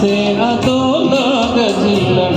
से अतो ना गजिलन